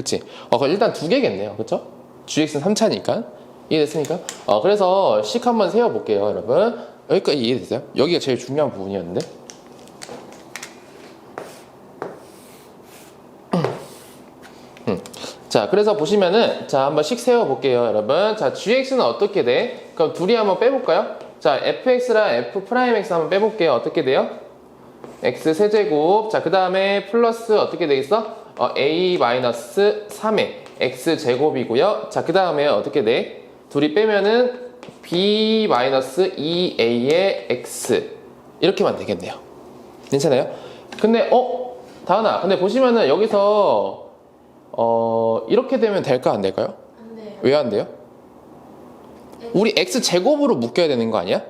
그치? 어, 그럼 일단 두 개겠네요. 그쵸? gx는 3차니까. 이해됐습니까? 어, 그래서 식 한번 세워볼게요, 여러분. 여기까지 이해됐어요? 여기가 제일 중요한 부분이었는데. 음. 자, 그래서 보시면은, 자, 한번 식 세워볼게요, 여러분. 자, gx는 어떻게 돼? 그럼 둘이 한번 빼볼까요? 자, fx랑 f'x 한번 빼볼게요. 어떻게 돼요? x 세제곱. 자, 그 다음에 플러스 어떻게 되겠어? 어, a 마이너스 3의 x 제곱이고요. 자, 그 다음에 어떻게 돼? 둘이 빼면은 b 마이너스 2a의 x 이렇게만 되겠네요. 괜찮아요? 근데 어 다은아, 근데 보시면은 여기서 어 이렇게 되면 될까 안 될까요? 안 돼요. 왜 안 돼요? 우리 x 제곱으로 묶여야 되는 거 아니야?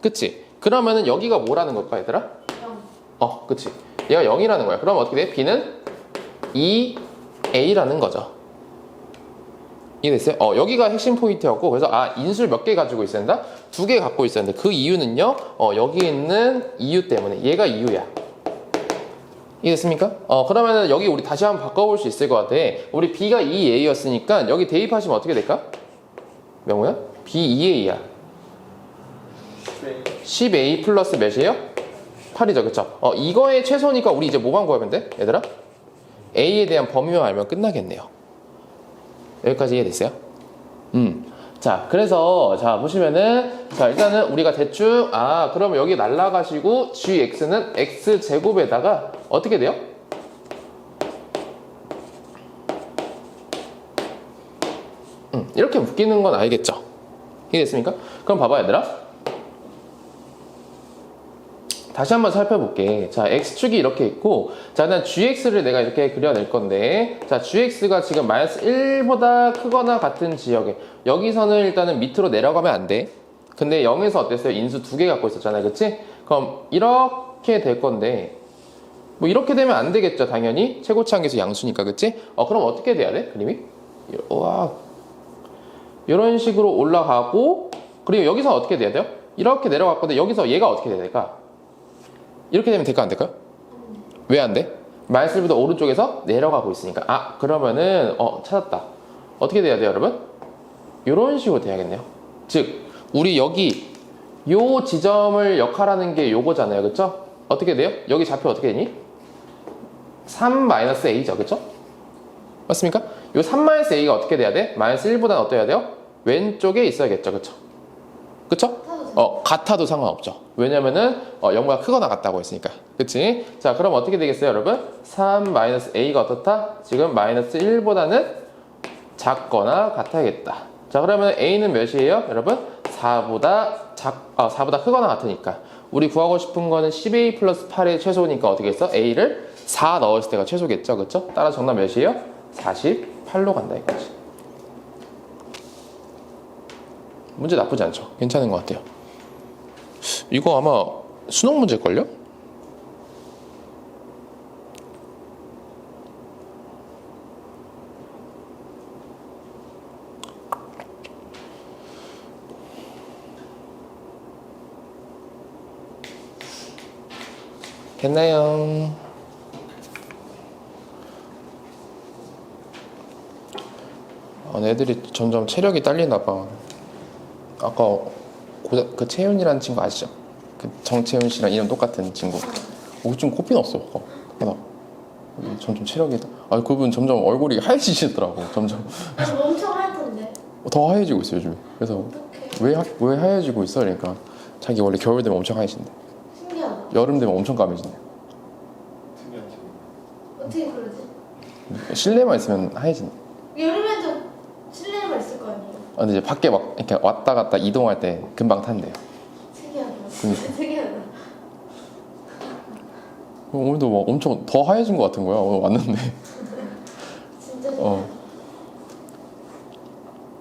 그치? 그러면은 여기가 뭐라는 걸까 얘들아? 0. 어, 그치. 얘가 0이라는 거야. 그럼 어떻게 돼? b는 2a라는 거죠. 이해됐어요? 어, 여기가 핵심 포인트였고, 그래서 아, 인수를 몇개 가지고 있어야 된다? 두 개 갖고 있어야 된다. 그 이유는요, 어, 여기 있는 이유 때문에. 얘가 이유야. 이해됐습니까? 어, 그러면은 여기 우리 다시 한번 바꿔볼 수 있을 것 같아. 우리 b가 2a였으니까 여기 대입하시면 어떻게 될까? 명호야? b 2a야. 10a 플러스 몇이에요? 8이죠, 그쵸? 어, 이거의 최소니까 우리 이제 뭐만 구하면 돼? 얘들아? A에 대한 범위만 알면 끝나겠네요. 여기까지 이해됐어요? 음. 자, 그래서, 자, 보시면은, 자, 일단은 우리가 대충, 아, 그러면 여기 날라가시고, gx는 x제곱에다가, 어떻게 돼요? 음, 이렇게 묶이는 건 알겠죠? 이해됐습니까? 그럼 봐봐, 얘들아. 다시 한번 살펴볼게. 자, x축이 이렇게 있고, 자, 일단 gx를 내가 이렇게 그려낼 건데, 자, gx가 지금 마이너스 1보다 크거나 같은 지역에, 여기서는 일단은 밑으로 내려가면 안 돼. 근데 0에서 어땠어요? 인수 두 개 갖고 있었잖아요. 그치? 그럼 이렇게 될 건데, 뭐 이렇게 되면 안 되겠죠, 당연히. 최고치 한계수 양수니까, 그치? 어, 그럼 어떻게 돼야 돼? 그림이? 와. 이런 식으로 올라가고, 그리고 여기서 어떻게 돼야 돼요? 이렇게 건데, 여기서 얘가 어떻게 돼야 될까? 이렇게 되면 될까 안 될까요? 왜 안 돼? 마이너스 1보다 오른쪽에서 내려가고 있으니까 아 그러면은 어 찾았다 어떻게 돼야 돼요 여러분? 이런 식으로 돼야겠네요 즉 우리 여기 요 지점을 역할하는 게 요거잖아요 그쵸? 어떻게 돼요? 여기 좌표 어떻게 되니? 3-a죠 그쵸? 맞습니까? 요 3-a가 어떻게 돼야 돼? 마이너스 1보다는 어떠해야 돼요? 왼쪽에 있어야겠죠 그쵸? 그쵸? 어, 같아도 상관없죠. 왜냐면은, 어, 0보다 크거나 같다고 했으니까. 그치? 자, 그럼 어떻게 되겠어요, 여러분? 3 마이너스 a가 어떻다? 지금 마이너스 1보다는 작거나 같아야겠다. 자, 그러면 a는 몇이에요, 여러분? 4보다 작, 아, 4보다 크거나 같으니까. 우리 구하고 싶은 거는 10a 플러스 8의 최소니까 어떻게 했어? a를 4 넣었을 때가 최소겠죠, 그쵸? 따라서 정답 몇이에요? 48로 간다, 이거지. 문제 나쁘지 않죠? 괜찮은 것 같아요. 이거 아마 수능 문제일걸요? 됐나요? 아, 애들이 점점 체력이 딸리나 봐. 아까 그 채윤이라는 친구 아시죠? 그 정채윤 씨랑 이름 똑같은 친구. 어, 좀 코피 났어. 어, 하나. 점점 체력이 아 그분 점점 얼굴이 하얘지시더라고. 점점 엄청 하던데. 더 하얘지고 있어요 요즘. 그래서 어떡해. 왜, 하- 왜 하얘지고 있어? 그러니까 자기 원래 겨울 되면 엄청 하얘진대. 신기하다. 여름 되면 엄청 까매진대. 어떻게 그러지? 실내만 있으면 하얘진대. 여름에도 실내에만 있을 거 아니에요? 아, 근데 이제 밖에 막 이렇게 왔다 갔다 이동할 때 금방 탄대요. 특이하다. 특이하다. 오늘도 막 엄청 더 하얘진 것 같은 거야. 오늘 왔는데. 진짜. 어.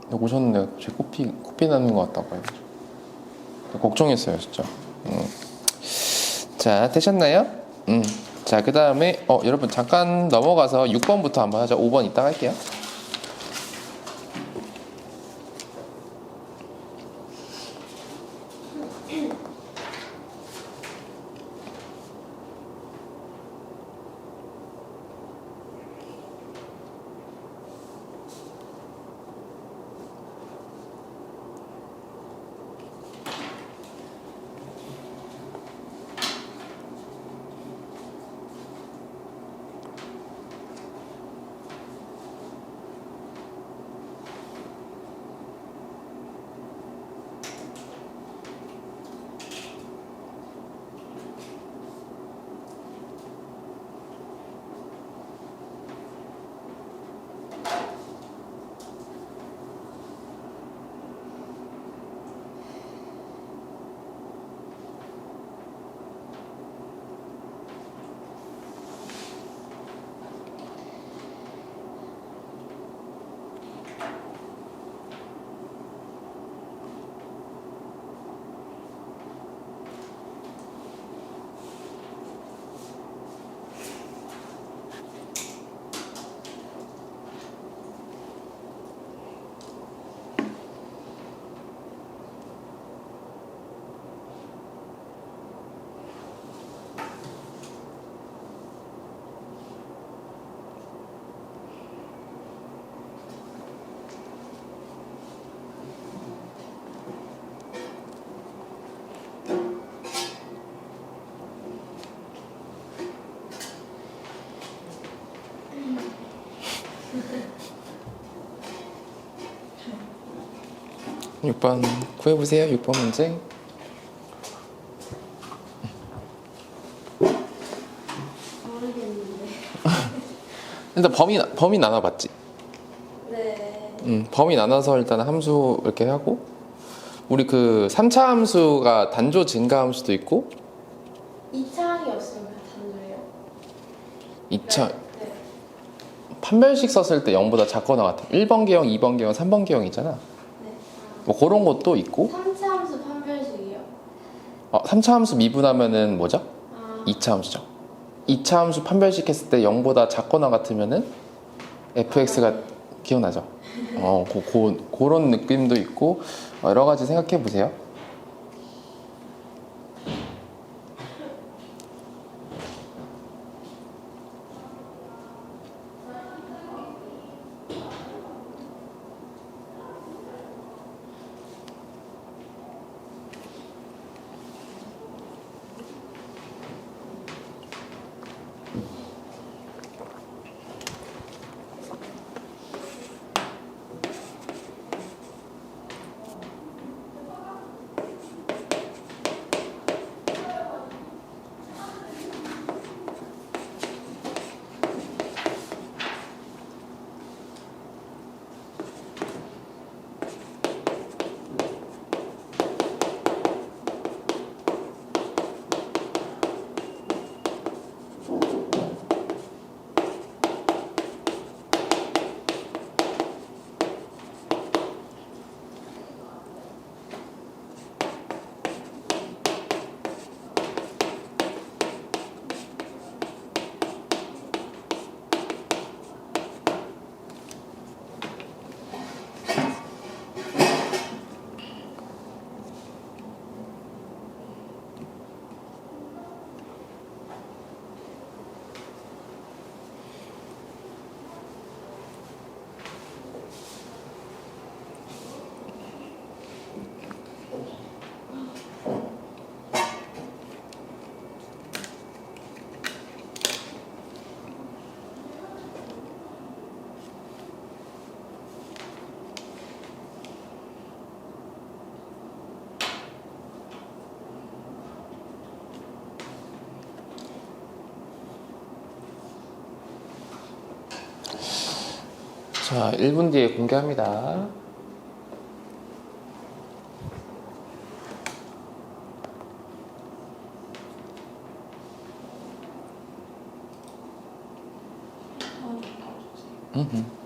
근데 오셨는데 제 코피 코피 나는 것 같다고 해가지고 걱정했어요 진짜. 음. 자 되셨나요? 음. 자 그 다음에 어 여러분 잠깐 넘어가서 6번부터 한번 하자. 5번 이따 할게요. 6번 구해보세요. 6번 문제. 모르겠는데. 일단 범위 범위 나눠봤지. 네. 음, 범위 나눠서 일단 함수 이렇게 하고 우리 그 3차 함수가 단조 증가 함수도 있고 2차 항이 없으면 단조예요. 2차 네. 판별식 썼을 때 0보다 작거나 같아. 1번 계형, 2번 계형, 3번 계형 있잖아. 네. 뭐 그런 것도 있고 3차 함수 판별식이요. 어, 3차 함수 미분하면은 뭐죠? 아. 2차 함수죠. 2차 함수 판별식 했을 때 0보다 작거나 같으면은 fx가 기억나죠? 어, 고, 고, 그런 느낌도 있고 어, 여러 가지 생각해 보세요. 자, 1분 뒤에 공개합니다. 음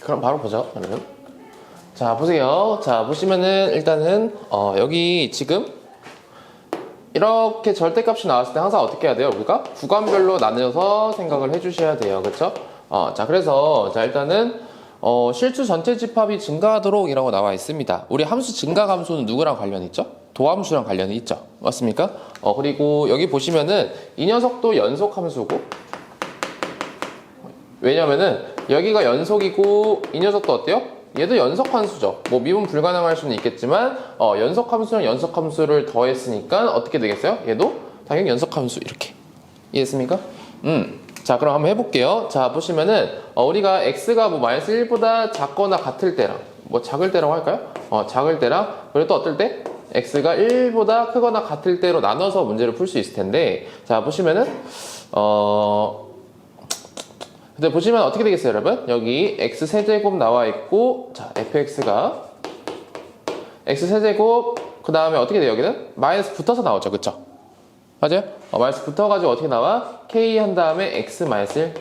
그럼 바로 보죠, 여러분. 자, 보세요. 자, 보시면은 일단은 어, 여기 지금 이렇게 절대값이 나왔을 때 항상 어떻게 해야 돼요? 우리가 구간별로 나눠서 생각을 해주셔야 돼요. 그렇죠? 어, 자, 그래서 자 일단은 어, 실수 전체 집합이 증가하도록 이라고 나와 있습니다. 우리 함수 증가 함수는 누구랑 관련이 있죠? 도함수랑 관련이 있죠. 맞습니까? 어, 그리고 여기 보시면은 이 녀석도 연속 함수고 왜냐면은 여기가 연속이고 이 녀석도 어때요? 얘도 연속 함수죠. 뭐 미분 불가능할 수는 있겠지만 어, 연속 함수랑 연속 함수를 더했으니까 어떻게 되겠어요? 얘도 당연히 연속 함수 이렇게 이해했습니까? 음. 자 그럼 한번 해볼게요. 자 보시면은 어, 우리가 x가 뭐 마이너스 1보다 작거나 같을 때랑 뭐 작을 때라고 할까요? 어, 작을 때랑 그리고 또 어떨 때? x가 1보다 크거나 같을 때로 나눠서 문제를 풀 수 있을 텐데 자 보시면은 어 근데 보시면 어떻게 되겠어요, 여러분? 여기 x 세제곱 나와 있고, 자, fx가 x 세제곱, 그 다음에 어떻게 돼요, 여기는? 마이너스 붙어서 나오죠, 그쵸? 맞아요? 어, 마이너스 붙어가지고 어떻게 나와? k 한 다음에 x 마이너스 1.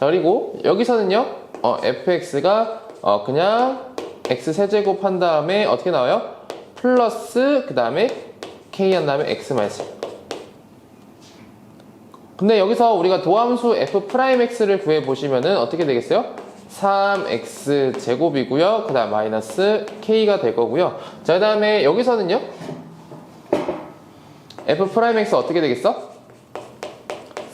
자, 그리고 여기서는요, 어, fx가 어, 그냥 x 세제곱 한 다음에 어떻게 나와요? 플러스 그 다음에 k 한 다음에 x 마이너스 근데 여기서 우리가 도함수 f 프라임 x를 구해 보시면은 어떻게 되겠어요? 3x 제곱이고요. 그 다음 마이너스 k가 될 거고요. 자, 그 다음에 여기서는요. f 프라임 x 어떻게 되겠어?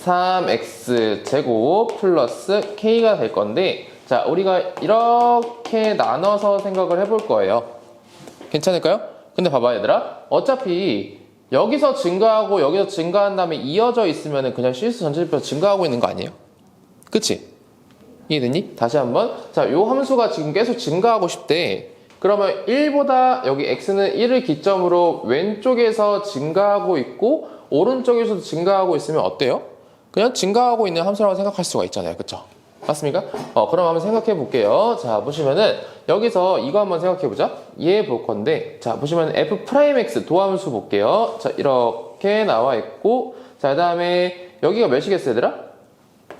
3x 제곱 플러스 k가 될 건데 자, 우리가 이렇게 나눠서 생각을 해볼 거예요. 괜찮을까요? 근데 봐봐 얘들아. 어차피 여기서 증가하고 여기서 증가한 다음에 이어져 있으면 그냥 실수 전체지표 증가하고 있는 거 아니에요? 그치? 이해됐니? 다시 한번. 자, 요 함수가 지금 계속 증가하고 싶대. 그러면 1보다 여기 x는 1을 기점으로 왼쪽에서 증가하고 있고 오른쪽에서도 증가하고 있으면 어때요? 그냥 증가하고 있는 함수라고 생각할 수가 있잖아요. 그쵸? 맞습니까? 어, 그럼 한번 생각해 볼게요. 자, 보시면은 여기서 이거 한번 생각해 보자. 얘 볼 건데, 자, 보시면 f 프라임 x 도함수 볼게요. 자, 이렇게 나와 있고, 자, 그 다음에 여기가 몇이겠어, 얘들아?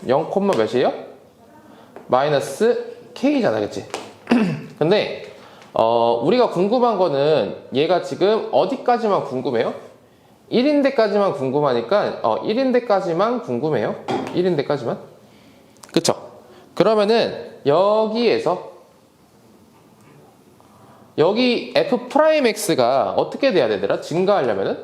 0, 몇이에요? 마이너스 k잖아, 그치? 근데, 어, 우리가 궁금한 거는 얘가 지금 어디까지만 궁금해요? 1인데까지만 궁금하니까, 어, 1인데까지만 궁금해요. 1인데까지만. 그쵸? 그러면은 여기에서 여기 f 프라임 x가 어떻게 돼야 되더라? 증가하려면은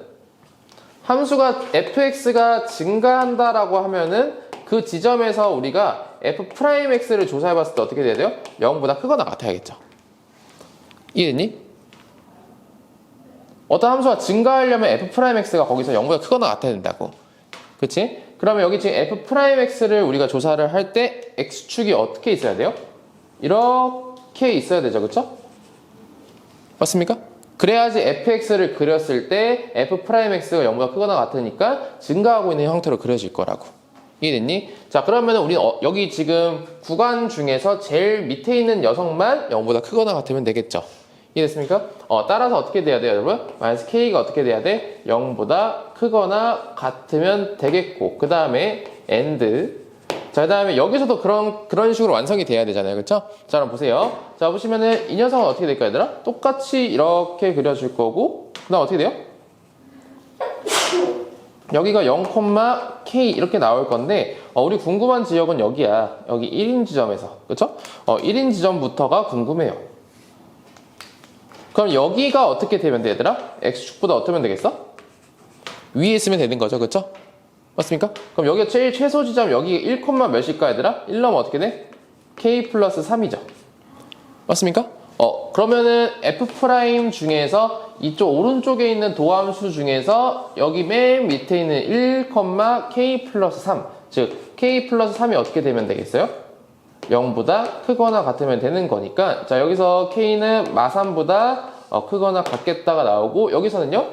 함수가 fx가 증가한다라고 하면은 그 지점에서 우리가 f 프라임 x를 조사해 봤을 때 어떻게 돼야 돼요? 0보다 크거나 같아야겠죠. 이해됐니? 어떤 함수가 증가하려면 f 프라임 x가 거기서 0보다 크거나 같아야 된다고. 그치? 그러면 여기 지금 f 프라임 x를 우리가 조사를 할 때 x축이 어떻게 있어야 돼요? 이렇게 있어야 되죠. 그쵸? 맞습니까? 그래야지 fx를 그렸을 때 f 프라임 x가 0보다 크거나 같으니까 증가하고 있는 형태로 그려질 거라고. 이해됐니? 자, 그러면 우리 어, 여기 지금 구간 중에서 제일 밑에 있는 녀석만 0보다 크거나 같으면 되겠죠. 이해됐습니까? 어, 따라서 어떻게 돼야 돼요, 여러분? 마이너스 k가 어떻게 돼야 돼? 0보다 크거나 같으면 되겠고, 그 다음에 and. 자, 그 다음에 여기서도 그런, 그런 식으로 완성이 돼야 되잖아요. 그쵸? 자, 그럼 보세요. 자, 보시면은 이 녀석은 어떻게 될까요, 얘들아? 똑같이 이렇게 그려줄 거고, 그 다음 어떻게 돼요? 여기가 0, k 이렇게 나올 건데 어, 우리 궁금한 지역은 여기야. 여기 1인 지점에서. 그쵸? 어, 1인 지점부터가 궁금해요. 그럼 여기가 어떻게 되면 돼, 얘들아? x축보다 어떻게 하면 되겠어? 위에 있으면 되는 거죠. 그쵸? 맞습니까? 그럼 여기가 제일 최소 지점 여기 1, 몇일까, 얘들아? 1 넣으면 어떻게 돼? k 플러스 3이죠. 맞습니까? 어, 그러면은 f 프라임 중에서 이쪽 오른쪽에 있는 도함수 중에서 여기 맨 밑에 있는 1, k 플러스 3. 즉, k 플러스 3이 어떻게 되면 되겠어요? 0보다 크거나 같으면 되는 거니까 자 여기서 k는 마3보다 어, 크거나 같겠다가 나오고 여기서는요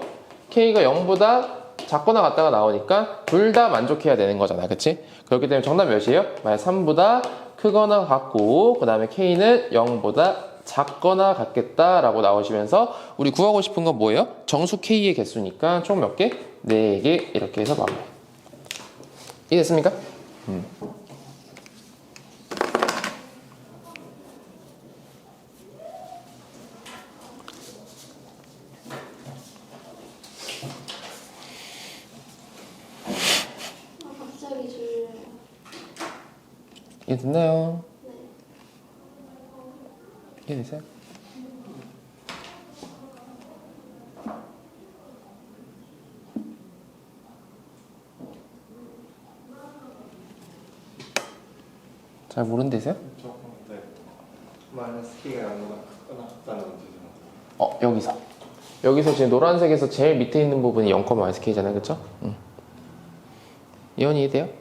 k가 0보다 작거나 같다가 나오니까 둘 다 만족해야 되는 거잖아 그치? 그렇기 때문에 정답 몇이에요? 마이너스 3보다 크거나 같고 그 다음에 k는 0보다 작거나 같겠다라고 나오시면서 우리 구하고 싶은 건 뭐예요? 정수 k의 개수니까 총 몇 개? 4개 이렇게 해서 마무리 이해됐습니까? 아, 갑자기 졸려요. 이해됐나요? 이해되세요? 잘 모른대세요? 네. 크거나 같다는 문제죠. 어 여기서 여기서 지금 노란색에서 제일 밑에 있는 부분이 0, 마이너스 k잖아요 그쵸? 응. 이혼이 돼요?